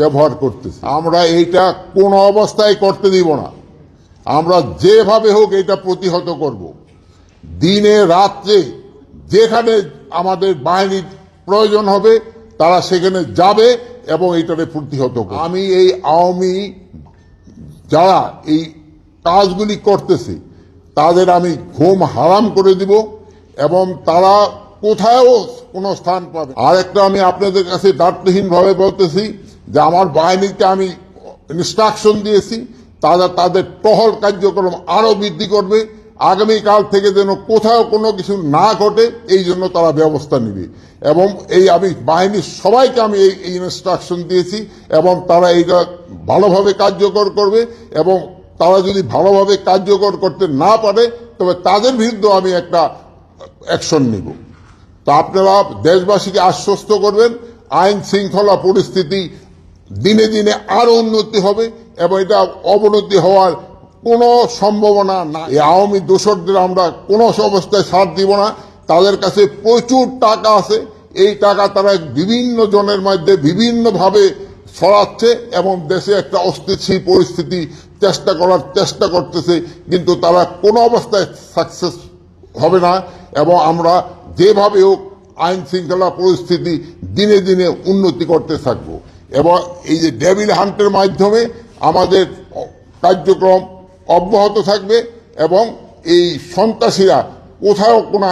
ব্যবহার করতেছি। আমরা এইটা কোন অবস্থায় করতে দিব না। আমরা যেভাবে হোক এটা প্রতিহত করব। দিনে রাত্রে যেখানে আমাদের বাহিনীর প্রয়োজন হবে, তারা সেখানে যাবে এবং এইটাকে প্রতিহত করবে। আমি এই আওয়ামী যারা এই কাজগুলি করতেছে, তাদের আমি ঘুম হারাম করে দিব এবং তারা কোথাও কোনো স্থান পাবে আর একটা আমি আপনাদের কাছে দায়িত্বহীনভাবে বলতেছি যে আমার বাহিনীকে আমি ইনস্ট্রাকশন দিয়েছি, তারা তাদের টহল কার্যক্রম আরও বৃদ্ধি করবে। আগামীকাল থেকে যেন কোথাও কোনো কিছু না ঘটে, এই জন্য তারা ব্যবস্থা নেবে। এবং এই আমি বাহিনীর সবাইকে আমি এই ইনস্ট্রাকশন দিয়েছি এবং তারা এইটা ভালোভাবে কার্যকর করবে এবং তারা যদি ভালোভাবে কার্যকর করতে না পারে, তবে তাদের বিরুদ্ধে আমি একটা অ্যাকশন নিব। তো আপনারা দেশবাসীকে আশ্বস্ত করবেন, আইন শৃঙ্খলা পরিস্থিতি দিনে দিনে আরও উন্নতি হবে এবং এটা অবনতি হওয়ার কোনো সম্ভাবনা না আওয়ামী দোষরদের আমরা কোনো অবস্থায় সাথ দিব না। তাদের কাছে প্রচুর টাকা আছে। এই টাকা তারা বিভিন্ন জনের মধ্যে বিভিন্নভাবে ছড়াচ্ছে এবং দেশে একটা অস্থিতিশীল পরিস্থিতি চেষ্টা করার চেষ্টা করতেছে, কিন্তু তারা কোনো অবস্থায় সাকসেস হবে না এবং আমরা যেভাবে হোক আইন শৃঙ্খলা পরিস্থিতি দিনে দিনে উন্নতি করতে থাকব। এবং এই যে ডেভিল হান্টের মাধ্যমে আমাদের কার্যক্রম অব্যাহত থাকবে এবং এই সন্ত্রাসীরা কোথাও কোনো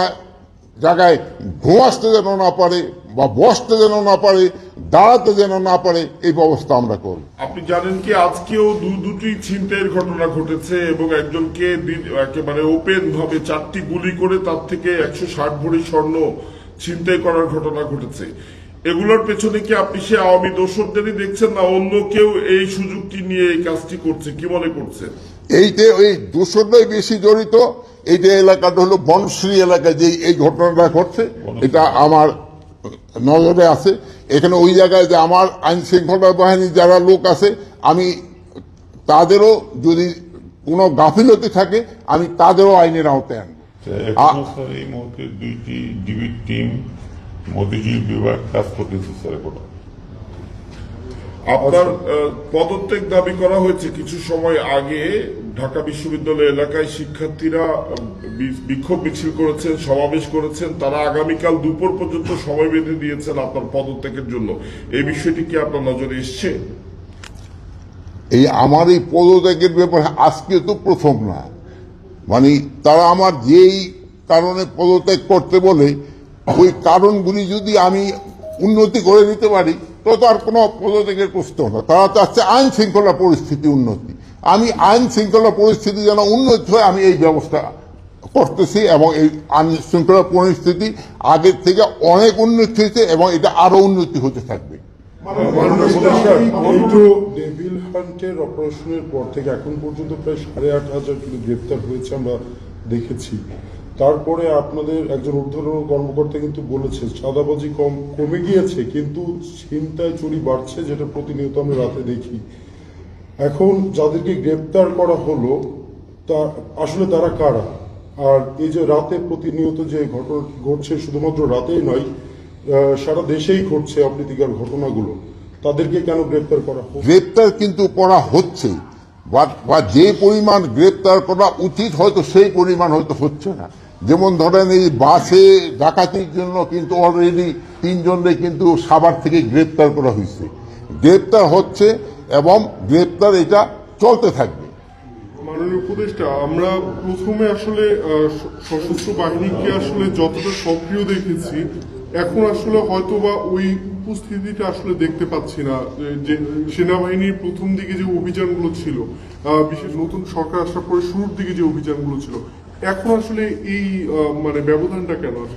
জায়গায় ঘুমাসতে যেন না পারে বা বসতে যেন না পারে, দাঁড়াতে যেন না পারে, এই ব্যবস্থা আমরা করব। আপনি জানেন কি, আজকেও দু, দুটি ছিনতাইয়ের ঘটনা ঘটেছে এবং একজনকে একেবারে ওপেন ভাবে চারটি গুলি করে তার থেকে একশো ষাট ভরি স্বর্ণ ছিনতাই করার ঘটনা ঘটেছে। এগুলোর পেছনে কি আপনি সে আওয়ামী দোষরদেরই দেখছেন না অন্য কেউ এই সুযোগটি নিয়ে এই কাজটি করছে? কি মনে করছেন? এইতে ওই দূষণটাই বেশি জড়িত। এইটা এলাকাটা হলো বনশ্রী এলাকায় যে এই ঘটনাটা ঘটছে এটা আমার নজরে আছে। এখানে ওই জায়গায় যে আমার আইন শৃঙ্খলা বাহিনীর যারা লোক আছে আমি তাদেরও যদি কোনো গাফিলতি থাকে আমি তাদেরও আইনের আওতায় আনব। এই মুহূর্তে দুইটি ডিবির টিম মোদিজির বিভাগ কাজ করতেছে স্যার আপনার পদত্যাগ দাবি করা হয়েছে কিছু সময় আগে ঢাকা বিশ্ববিদ্যালয় এলাকায় শিক্ষার্থীরা বিক্ষোভ মিছিল করেছেন সমাবেশ করেছেন। তারা আগামীকাল দুপুর পর্যন্ত সময় বেঁধে দিয়েছেন আপনার পদত্যাগের জন্য। এই বিষয়টি কি আপনার নজরে এসছে? এই আমার এই পদত্যাগের ব্যাপারে আজকে তো প্রথম না। মানে তারা আমার যেই কারণে পদত্যাগ করতে বলে ওই কারণগুলি যদি আমি উন্নতি করে নিতে পারি, তো তো আর কোনো পদত্যাগের প্রশ্ন না। তারা চাচ্ছে আইন শৃঙ্খলা পরিস্থিতি উন্নতি। আমি আইন শৃঙ্খলা পরিস্থিতি যেন উন্নতি হয়, আমি এই ব্যবস্থা করতেছি এবং এই আইন শৃঙ্খলা পরিস্থিতি আগের থেকে অনেক উন্নতি হয়েছে এবং এটা আরও উন্নতি হতে থাকবে। অপারেশনের পর থেকে এখন পর্যন্ত প্রায় সাড়ে আট হাজার গ্রেপ্তার হয়েছে আমরা দেখেছি। তারপরে আপনাদের একজন ঊর্ধ্বতন কর্মকর্তা কিন্তু বলেছে চাঁদাবাজি কম, কমে গিয়েছে, কিন্তু ছিনতাই চুরি বাড়ছে, যেটা প্রতিনিয়ত আমরা রাতে দেখি। এখন যাদেরকে গ্রেপ্তার করা হলো, তা আসলে তারা কারা? আর এই যে রাতে প্রতিনিয়ত যে ঘটনা ঘটছে, শুধুমাত্র রাতেই নয় সারা দেশেই ঘটছে অপ্রীতিকর ঘটনাগুলো, তাদেরকে কেন গ্রেপ্তার করা গ্রেপ্তার কিন্তু করা হচ্ছে। বা যে পরিমাণ গ্রেপ্তার করা উচিত, হয়তো সেই পরিমাণ হয়তো হচ্ছে না। যেমন ধরেন এই বাসে ডাকাতির জন্য কিন্তু অলরেডি তিনজনকে কিন্তু সাভার থেকে গ্রেপ্তার করা হয়েছে। গ্রেপ্তার হচ্ছে এবং গ্রেপ্তার এটা চলতে থাকবে। মাননীয় উপদেষ্টা, আমরা প্রথমে আসলে সশস্ত্র বাহিনীকে আসলে যতটা সক্রিয় দেখেছি, এখন আসলে হয়তোবা ওই উপস্থিতিটা আসলে দেখতে পাচ্ছি না, যে- সেনাবাহিনীর প্রথম দিকে যে অভিযানগুলো ছিল বিশেষ নতুন সরকার আসার পরে শুরুর দিকে যে অভিযানগুলো ছিল এখন আসলে এই মানে ব্যবধানটা কেন? আসলে